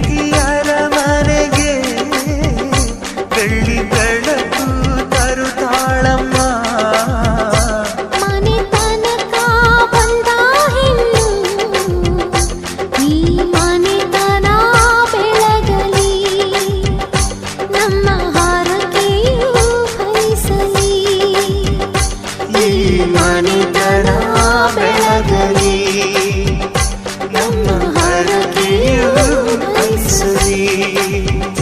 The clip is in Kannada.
ಪ್ರೀತಿಯರ ಮನೆಗೆ ಬೆಳ್ಳಿ ಬೆಳಕು ತರುತ್ತಾಳಮ್ಮ ಮನೆ ತನಕ ಬಂದ ಹೆಣ್ಣು, ಈ ಮನೆತನ ಬೆಳಗಲಿ, ನಮ್ಮ ಹಾರಕೆಯು ಹರಿಸಲಿ ಈ ಮನೆತನ You.